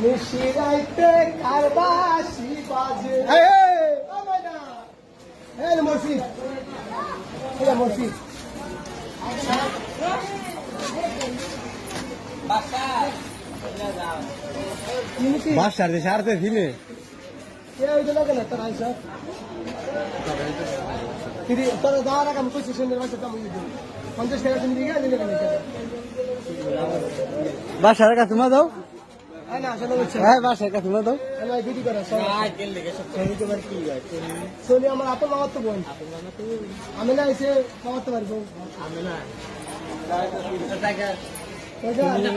মিশিরাইতে কারবাসি বাজে হ্যাঁ মসজিদ হ্যাঁ মসজিদ মাস্টার দিয়ে সারতে ফিরে। কে ওই লাগে না, তার কিরি তোর দাঁড়া কাম কইছিস সুন্দর বাসা কাম হইছে পঞ্চাশ টাকা তুমি দিকে দিলে কেন বাসার কাছে মা দাও হ্যাঁ বাসার কাছে মা দাও আমি বিডি করা সোনি আমার আপন মামার তো বোন আমি না এসে পারব আমি না শিরাইতে